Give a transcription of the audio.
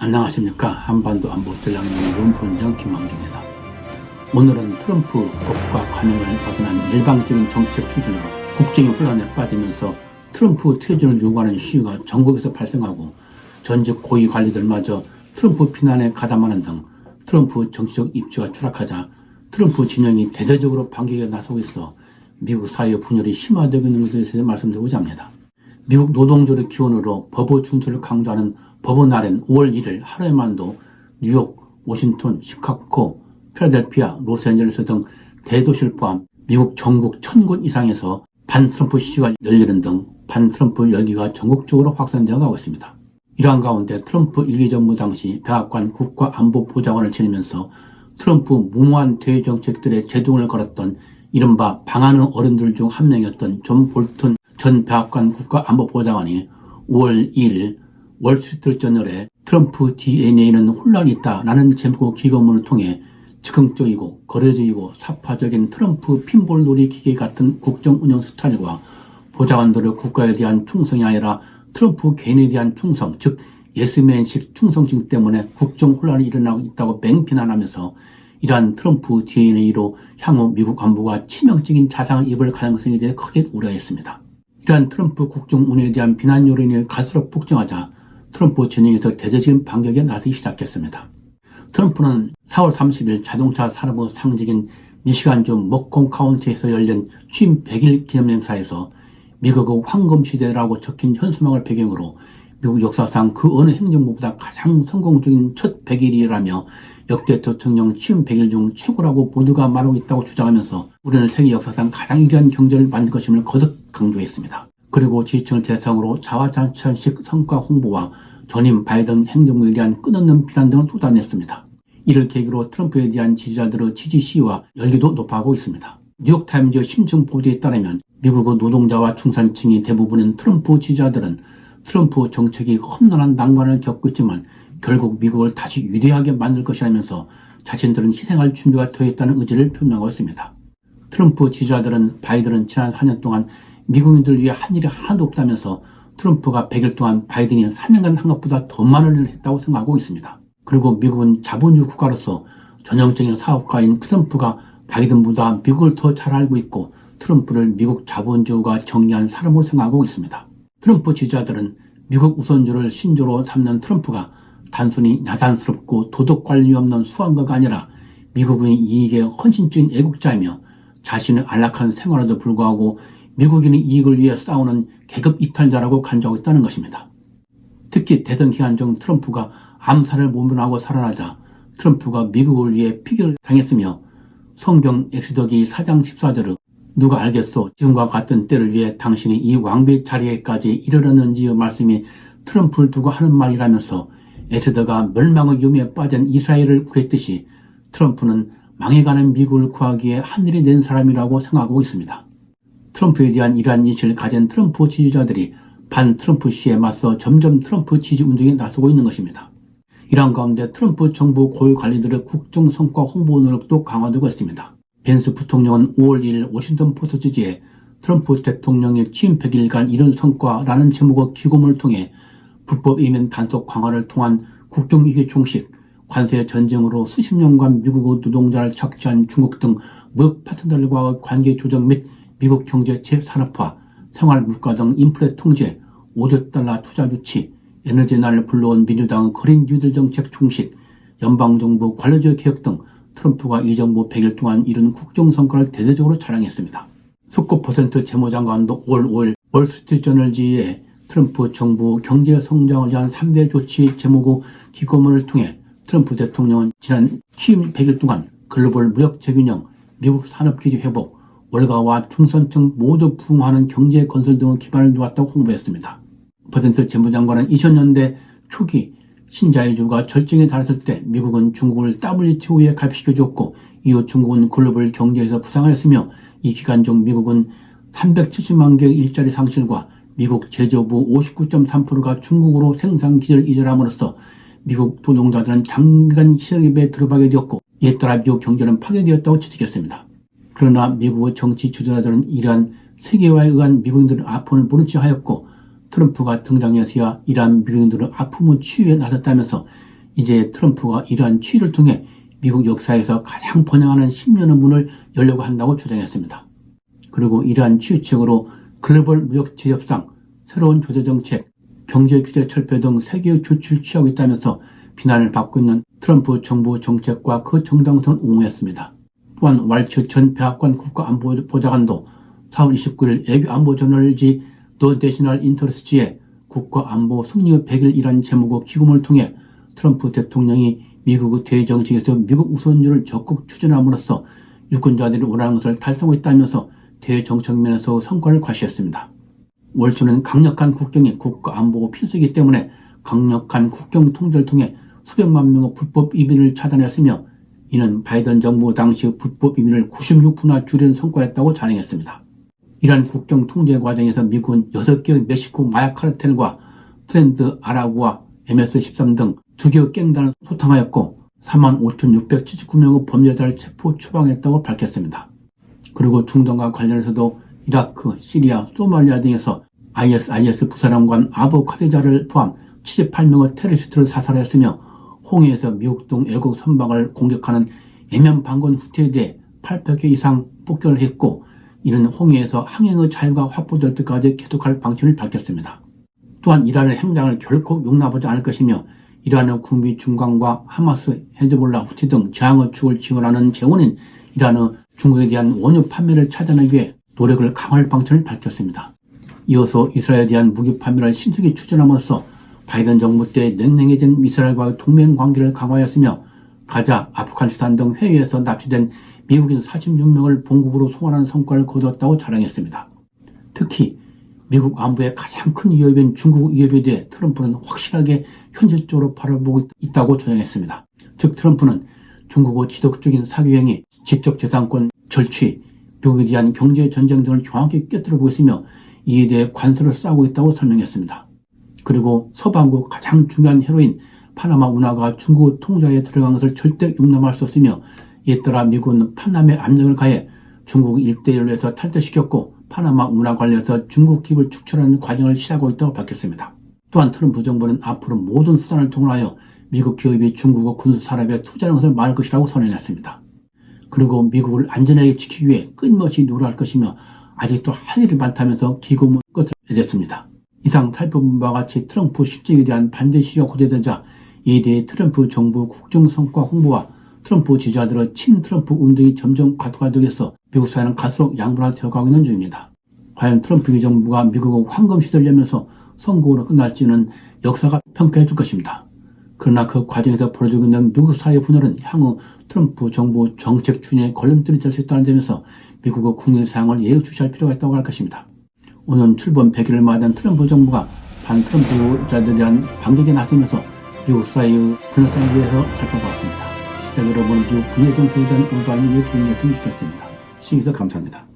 안녕하십니까 한반도 안보 전략연구원 부원장 김광기입니다. 오늘은 트럼프 법과 관행을 벗어난 일방적인 정책 추진으로 국정의 혼란에 빠지면서 트럼프 퇴진을 요구하는 시위가 전국에서 발생하고 전직 고위 관리들마저 트럼프 비난에 가담하는 등 트럼프 정치적 입지가 추락하자 트럼프 진영이 대대적으로 반격에 나서고 있어 미국 사회 분열이 심화되고 있는 것에 대해서 말씀드리고자 합니다. 미국 노동조의 기원으로 법의 준수를 강조하는 법원 날엔 5월 1일 하루에만도 뉴욕, 워싱턴, 시카고, 필라델피아, 로스앤젤레스 등 대도시를 포함 미국 전국 천곳 이상에서 반트럼프 시위가 열리는 등 반트럼프 열기가 전국적으로 확산되어 가고 있습니다. 이러한 가운데 트럼프 일기 정부 당시 백악관 국가안보보좌관을 지내면서 트럼프 무모한 대외 정책들의 제동을 걸었던 이른바 방하는 어른들 중 한 명이었던 존 볼턴 전 백악관 국가안보보좌관이 5월 2일 월스트리트 저널에 트럼프 DNA는 혼란이 있다라는 제목 기고문을 통해 즉흥적이고 거래적이고 사파적인 트럼프 핀볼 놀이 기계 같은 국정 운영 스타일과 보좌관들의 국가에 대한 충성이 아니라 트럼프 개인에 대한 충성, 즉 예스맨식 충성심 때문에 국정 혼란이 일어나고 있다고 맹비난하면서 이러한 트럼프 DNA로 향후 미국 안보가 치명적인 자상을 입을 가능성에 대해 크게 우려했습니다. 이러한 트럼프 국정 운영에 대한 비난 여론이 갈수록 폭증하자 트럼프 진영에서 대대적인 반격에 나서기 시작했습니다. 트럼프는 4월 30일 자동차 산업의 상징인 미시간주 먹콩 카운티에서 열린 취임 100일 기념 행사에서 미국의 황금 시대라고 적힌 현수막을 배경으로 미국 역사상 그 어느 행정부보다 가장 성공적인 첫 100일이라며 역대 대통령 취임 100일 중 최고라고 모두가 말하고 있다고 주장하면서 우리는 세계 역사상 가장 위대한 경제를 만든 것임을 거듭 강조했습니다. 그리고 지지층을 대상으로 자화자찬식 성과 홍보와 전임 바이든 행정부에 대한 끝없는 비난 등을 쏟아냈습니다. 이를 계기로 트럼프에 대한 지지자들의 지지 시위와 열기도 높아가고 있습니다. 뉴욕타임즈 심층 보도에 따르면 미국의 노동자와 중산층이 대부분인 트럼프 지지자들은 트럼프 정책이 험난한 난관을 겪고 있지만 결국 미국을 다시 위대하게 만들 것이라면서 자신들은 희생할 준비가 되어 있다는 의지를 표명하고 있습니다. 트럼프 지지자들은 바이든은 지난 4년 동안 미국인들 위해 한 일이 하나도 없다면서 트럼프가 100일 동안 바이든이 4년간 한 것보다 더 많은 일을 했다고 생각하고 있습니다. 그리고 미국은 자본주의 국가로서 전형적인 사업가인 트럼프가 바이든보다 미국을 더 잘 알고 있고 트럼프를 미국 자본주의가 정리한 사람으로 생각하고 있습니다. 트럼프 지지자들은 미국 우선주를 신조로 삼는 트럼프가 단순히 야단스럽고 도덕 관리 없는 수완가가 아니라 미국의 이익에 헌신적인 애국자이며 자신의 안락한 생활에도 불구하고 미국인의 이익을 위해 싸우는 계급 이탈자라고 간주하고 있다는 것입니다. 특히 대선 기간 중 트럼프가 암살을 모면하고 살아나자 트럼프가 미국을 위해 피기를 당했으며 성경 엑스더기 4장 14절을 누가 알겠소 지금과 같은 때를 위해 당신이 이 왕비 자리에까지 이르렀는지의 말씀이 트럼프를 두고 하는 말이라면서 에스더가 멸망의 유미에 빠진 이스라엘을 구했듯이 트럼프는 망해가는 미국을 구하기에 하늘이 낸 사람이라고 생각하고 있습니다. 트럼프에 대한 이러한 인식을 가진 트럼프 지지자들이 반 트럼프 시에 맞서 점점 트럼프 지지 운동에 나서고 있는 것입니다. 이러한 가운데 트럼프 정부 고위 관리들의 국정 성과 홍보 노력도 강화되고 있습니다. 벤스 부통령은 5월 1일 워싱턴 포스트 지지에 트럼프 대통령의 취임 100일간 이룬 성과라는 제목의 기고문을 통해 불법 이민 단속 강화를 통한 국경위기 종식, 관세 전쟁으로 수십 년간 미국의 노동자를 착취한 중국 등 무역 파트너들과의 관계 조정 및 미국 경제 재산업화, 생활 물가 등 인플레 통제, 5조 달러 투자 유치, 에너지 날을 불러온 민주당의 그린 뉴딜 정책 종식, 연방정부 관료제 개혁 등 트럼프가 이 정부 100일 동안 이룬 국정 성과를 대대적으로 자랑했습니다. 속고 퍼센트 재무장관도 5월 5일 월스트리트저널지에 트럼프 정부 경제 성장을 위한 3대 조치 제목의 기고문을 통해 트럼프 대통령은 지난 취임 100일 동안 글로벌 무역 재균형, 미국 산업 기지 회복, 월가와 중산층 모두 부흥하는 경제 건설 등의 기반을 놓았다고 홍보했습니다. 버든스 재무장관은 2000년대 초기 신자유주가 절정에 달했을 때 미국은 중국을 WTO에 가입시켜줬고 이후 중국은 글로벌 경제에서 부상하였으며 이 기간 중 미국은 370만 개의 일자리 상실과 미국 제조부 59.3%가 중국으로 생산 기지를 이전함으로써 미국 노동자들은 장기간 실업에 들어가게 되었고 이에 따라 미국 경제는 파괴되었다고 지적했습니다. 그러나 미국의 정치 주도자들은 이러한 세계화에 의한 미국인들의 아픔을 모른 체 하였고 트럼프가 등장해서야 이러한 미국인들의 아픔을 치유에 나섰다면서 이제 트럼프가 이러한 취를 통해 미국 역사에서 가장 번영하는 10년의 문을 열려고 한다고 주장했습니다. 그리고 이러한 취지책으로 글로벌 무역 제협상, 새로운 조세 정책, 경제 규제 철폐 등 세계의 조치를 취하고 있다면서 비난을 받고 있는 트럼프 정부 정책과 그 정당성을 옹호했습니다. 또한 왈츠 전 백악관 국가안보보좌관도 4월 29일 애교 안보 저널지 더 내셔널 인터스지에 국가안보 승리의 100일이라는 제목의 기금을 통해 트럼프 대통령이 미국의 대정책에서 미국 우선주를 적극 추진함으로써 유권자들이 원하는 것을 달성하고 있다면서 대정책 면에서 성과를 과시했습니다. 월초는 강력한 국경이 국가안보 필수이기 때문에 강력한 국경 통제를 통해 수백만 명의 불법 이민을 차단했으며 이는 바이든 정부 당시 불법 이민을 96%나 줄이는 성과였다고 자랑했습니다. 이러한 국경 통제 과정에서 미국은 6개의 멕시코 마약 카르텔과 트렌드 아라구와 MS-13 등두 개의 깽단을 소탕하였고 45,679명의 범죄자를 체포 추방했다고 밝혔습니다. 그리고 중동과 관련해서도 이라크, 시리아, 소말리아 등에서 ISIS 부사령관 아부 카세자를 포함 78명의 테러리스트를 사살했으며 홍해에서 미국 등 애국 선박을 공격하는 예면 반건 후퇴에 대해 800개 이상 폭격을 했고 이는 홍해에서 항행의 자유가 확보될 때까지 계속할 방침을 밝혔습니다. 또한 이란의 행장을 결코 용납하지 않을 것이며 이란의 군비 중간과 하마스, 헤즈볼라, 후티 등 저항의 축을 지원하는 재원인 이란의 중국에 대한 원유 판매를 차단하기 위해 노력을 강화할 방침을 밝혔습니다. 이어서 이스라엘에 대한 무기 판매를 신속히 추진함으로써 바이든 정부 때 냉랭해진 이스라엘과의 동맹 관계를 강화했으며 가자, 아프가니스탄 등 해외에서 납치된 미국인 46명을 본국으로 송환하는 성과를 거두었다고 자랑했습니다. 특히 미국 안보의 가장 큰 위협인 중국 위협에 대해 트럼프는 확실하게 현실적으로 바라보고 있다고 주장했습니다. 즉 트럼프는 중국의 지독적인 사교행위, 지적 재산권 절취, 미국에 대한 경제 전쟁 등을 정확히 꿰뚫어 보고 있으며 이에 대해 관세를 쌓고 있다고 설명했습니다. 그리고 서방국 가장 중요한 헤로인 파나마 운하가 중국 통자에 들어간 것을 절대 용납할 수 없으며 이에 따라 미국은 파남에 압력을 가해 중국 일대일로에서 탈퇴시켰고 파나마 운하 관련해서 중국 기업을 축출하는 과정을 시작하고 있다고 밝혔습니다. 또한 트럼프 정부는 앞으로 모든 수단을 동원하여 미국 기업이 중국어 군수 산업에 투자하는 것을 막을 것이라고 선언했습니다. 그리고 미국을 안전하게 지키기 위해 끊임없이 노력할 것이며 아직도 할 일이 많다면서 기고문 것을 내렸습니다. 이상 살펴본 바와 같이 트럼프 실정에 대한 반대 시가 고대되자 이에 대해 트럼프 정부 국정 성과 홍보와 트럼프 지지자들의 친 트럼프 운동이 점점 가속화되어서 미국 사회는 갈수록 양분화 되어 가고 있는 중입니다. 과연 트럼프 정부가 미국의 황금 시대를 열면서 선거로 끝날지는 역사가 평가해 줄 것입니다. 그러나 그 과정에서 벌어지고 있는 미국 사회 분열은 향후 트럼프 정부 정책 추진에 걸림돌이 될 수 있다는 점에서 미국의 국내 사항을 예의주시할 필요가 있다고 할 것입니다. 오늘 출범 100일을 맞은 트럼프 정부가 반트럼프자들에 대한 반격에 나서면서 미국 사회의 분열성에 대해서 살펴보았습니다. 시청자 여러분, 미국 국내 정세에 대한 올바른 이해 도움이 됐으면 좋겠습니다. 시청해주셔서 감사합니다.